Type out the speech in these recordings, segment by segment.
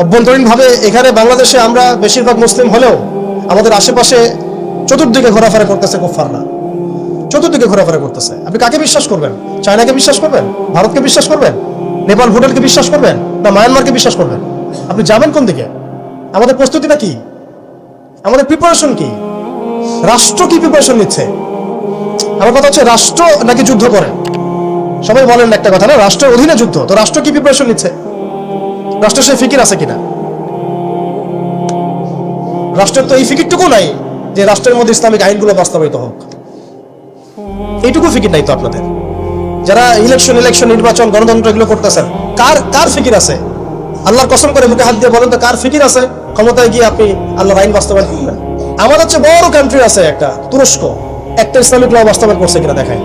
অভ্যন্তরীণভাবে এখানে বাংলাদেশে আমরা বেশিরভাগ মুসলিম হলেও আমাদের আশেপাশে চতুর্দিকে ঘোরাফেরা করতেছে কুফাররা চতুর্দিকে ঘোরাফেরা করতেছে। আপনি কাকে বিশ্বাস করবেন? চায়নাকে বিশ্বাস করবেন? ভারতকে বিশ্বাস করবেন? নেপাল, ভুটানকে বিশ্বাস করবেন? না, মায়ানমারকে বিশ্বাস করবেন? আপনি যাবেন কোন দিকে? আমাদের প্রস্তুতিটা কি? আমাদের প্রিপারেশন কি? রাষ্ট্র কি প্রিপারেশন নিচ্ছে? আমার কথা হচ্ছে, রাষ্ট্র নাকি যুদ্ধ করে? সবাই বলেন একটা কথা না, রাষ্ট্রের অধীনে যুদ্ধ। তো রাষ্ট্র কি প্রিপারেশন নিচ্ছে? রাষ্ট্রের সে ফিকির আছে কিনা? রাষ্ট্রের তো এই ফিকিরটুকু নাই যে রাষ্ট্রের মধ্যে ইসলামিক আইনগুলো বাস্তবায়িত হোক। এইটুকু ফিকির নাই তো আপনাদের? যারা ইলেকশন ইলেকশন নির্বাচন, গণতন্ত্র এগুলো করতেছেন, কার কার ফিকির আছে? আল্লাহর কসম করে মুখে হাত দিয়ে বলেন তো, কার ফিকির আছে? ক্ষমতায় গিয়ে আপনি আল্লাহর আইন বাস্তবায়ন করবেন আমাদের হচ্ছে বড় কান্ট্রি আছে একটা, তুরস্ক। একটা ইসলামিক ল বাস্তবায়ন করছে কিনা দেখায়।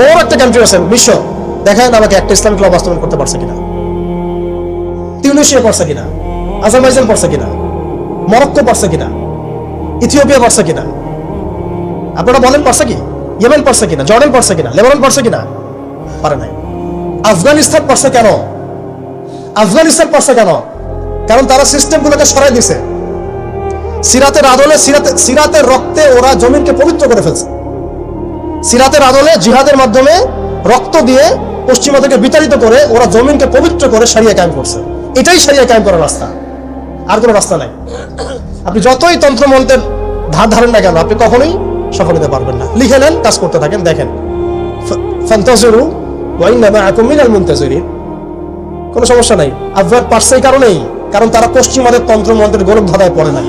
বড় একটা কান্ট্রি আছে, বিশ্ব। দেখায় আমাকে একটা ইসলামিক ল বাস্তবায়ন করতে পারছে কিনা। তিউনিশিয়া পারছে কিনা? আজারবাইজান পারছে কিনা? মরক্কো পারছে কিনা? ইথিওপিয়া পারছে কিনা? আপনারা বলেন পারছে কি? ইয়েমেন পারছে কিনা? জর্ডান পারছে কিনা? লেবানন পারছে কিনা? পারে নাই। আফগানিস্তান পারছে কেন? আফগানিস্তান পারছে কেন? কারণ তারা সিস্টেমগুলোকে সরাই দিছে। সিরাতের আদলে সিরাতে, সিরাতের রক্তে ওরা জমিনকে পবিত্র করে ফেলছে। সিরাতের আদলে জিহাদের মাধ্যমে রক্ত দিয়ে পশ্চিমা থেকে বিতাড়িত করে ওরা জমিনকে পবিত্র করে সারিয়ে কায়েম করছে। এটাই সারিয়া কায়েম করার রাস্তা। আর কোনো রাস্তা নাই। আপনি যতই তন্ত্রমন্ত্রের ধার ধারেন না কেন, আপনি কখনোই সফল হতে পারবেন না। লিখে নেন, কাজ করতে থাকেন, দেখেন। ফান্তাজরু ওয়াইন্নামা আকুম মিনাল মুনতাজিরিন। কোনো সমস্যা নাই। আফগান পারছে এই কারণেই, কারণ তারা পশ্চিমাদের তন্ত্রমন্ত্রের গৌরব ধাঁধায় পড়ে নাই।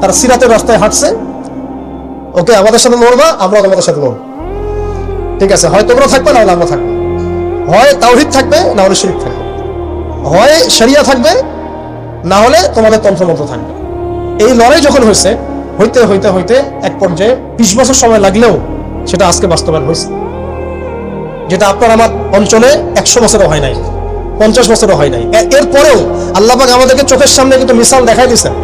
তারা সিরাতের রাস্তায় হাঁটছে। ওকে, আমাদের সাথে লড়বা আমরা তোমাদের সাথে লড়বো। ঠিক আছে, হয় তোমরা থাকবে, না হলে আমরা থাকব। হয় তাওহিদ থাকবে, না হলে শিরিক থাকবে। হয় সেরিয়া থাকবে, না হলে তোমাদের তন্ত্রমন্ত্র থাকবে। এই লড়াই যখন হয়েছে, হইতে হইতে হইতে এক পর্যায়ে বিশ বছর সময় লাগলেও সেটা আজকে বাস্তবায়ন হয়েছে। যেটা আপনার আমার অঞ্চলে একশো বছরও হয় নাই, পঞ্চাশ বছরও হয় নাই। এরপরেও আল্লাহবাক আমাদেরকে চোখের সামনে কিন্তু মিসাল দেখাই দিয়েছেন।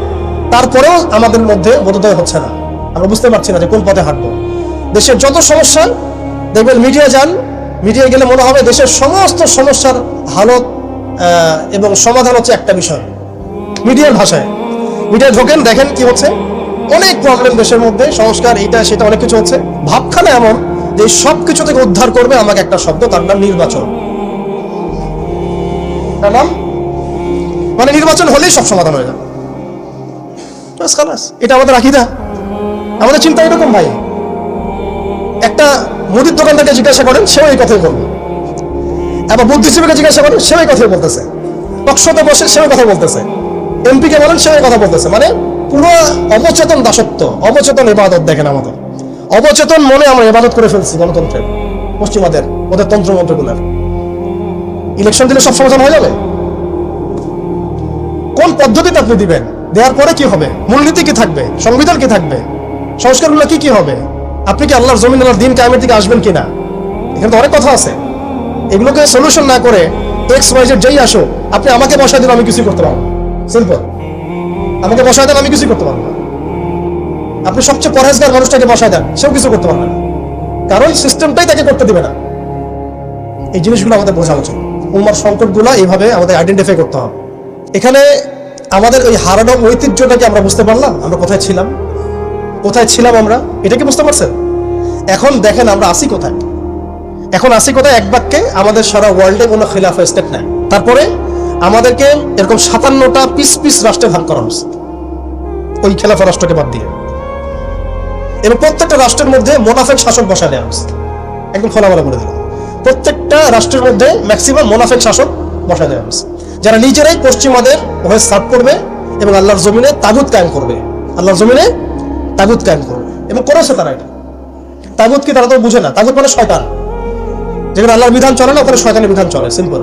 তারপরেও আমাদের মধ্যে বোধোদয় হচ্ছে না। আমরা বুঝতে পারছি না যে কোন পথে হাঁটবো। দেশের যত সমস্যা, দেখবেন মিডিয়া যান মিডিয়ায় গেলে মনে হবে দেশের সমস্ত সমস্যার হালত এবং সমাধান হচ্ছে একটা বিষয়। মিডিয়ার ভাষায়। মিডিয়া ঢোকেন, দেখেন কি হচ্ছে। অনেক প্রবলেম দেশের মধ্যে, সংস্কার এটা সেটা, অনেক কিছু হচ্ছে। ভাবখানা এমন যে সব কিছু থেকে উদ্ধার করবে আমাকে একটা শব্দ, তার নাম নির্বাচন। তার নাম? মানে নির্বাচন হলেই সব সমাধান হয়ে যাবে। এটা আমাদের আকিদা। আমাদের চিন্তা এরকম ভাই। একটা মুদির দোকানদারকে জিজ্ঞাসা করেন, সেও এই কথাই বলবে। এবার বুদ্ধিজীবীকে জিজ্ঞাসা করেন সেও এই কথাই বলতেছে টকশোতে বসে সেও কথা বলতেছে। এমপি কে বলেন সেও কথা বলতেছে। মানে পুরো অবচেতন দাসত্ব, অবচেতন ইবাদত দেখেন আমাদের। অবচেতন মনে আমরা ইবাদত করে ফেলছি গণতন্ত্রের পশ্চিমাদের, ওদের তন্ত্রমন্ত্রগুলোর। ইলেকশন দিলে সব সমাধান হয়ে যাবে। কোন পদ্ধতিতে আপনি দিবেন? দেওয়ার পরে কি হবে? মূলনীতি কি থাকবে? সংবিধান কি থাকবে? সংস্কারগুলো কি কি হবে? আপনি কি আল্লাহর জমিন, আল্লাহর দিন কায়েমের দিকে আসবেন কিনা? এখানে তো অনেক কথা আছে। এগুলোকে সলিউশন না করে এক্স ওয়াই জেড যেই আসো আপনি আমাকে বসায় দিন আমি কিছুই করতে পারব সিম্পল আমাকে বসায় দেন, আমি কিছুই করতে পারব না। আপনি সবচেয়ে পরহেজগার মানুষটাকে বসায় দেন, সেও কিছু করতে পারবে না। কারণ সিস্টেমটাই তাকে করতে দিবে না। এই জিনিসগুলো আমাদের বোঝা উচিত। উম্মার সংকটগুলো এইভাবে আমাদের আইডেন্টিফাই করতে হবে। এখানে আমাদের ওই হারানো ঐতিহ্যটাকে আমরা বুঝতে পারলাম, আমরা কোথায় ছিলাম? কোথায় ছিলাম আমরা? এটা কি বুঝতে পারছেন? এখন দেখেন আমরা আসি কোথায়। এখন আসি কোথায়? এক বাক্যে আমাদের সারা ওয়ার্ল্ডে কোনো খিলাফা স্টেট নাই। তারপরে আমাদেরকে এরকম সাতান্নটা পিস পিস রাষ্ট্রে ভাগ করা হচ্ছে ওই খেলাফা রাষ্ট্রকে বাদ দিয়ে। এবং প্রত্যেকটা রাষ্ট্রের মধ্যে মোনাফেক শাসক বসা দেওয়া হচ্ছে একদম খোলামেলা বলে দিলাম। প্রত্যেকটা রাষ্ট্রের মধ্যে ম্যাক্সিমাম মোনাফেক শাসক বসা দেওয়া হচ্ছে যারা নিজেরাই পশ্চিমাদের হয়ে সার্ভ করবে এবং আল্লাহর জমিনে তাগুত কায়েম করবে। আল্লাহর জমিনে তাগুত কায়েম করবে। এবং করেছে তারা এটা। তাগুত কি তারা তো বুঝে না। তাগুত মানে শয়তান। যেখানে আল্লাহর বিধান চলে না ওখানে শয়তানের বিধান চলে। সিম্পল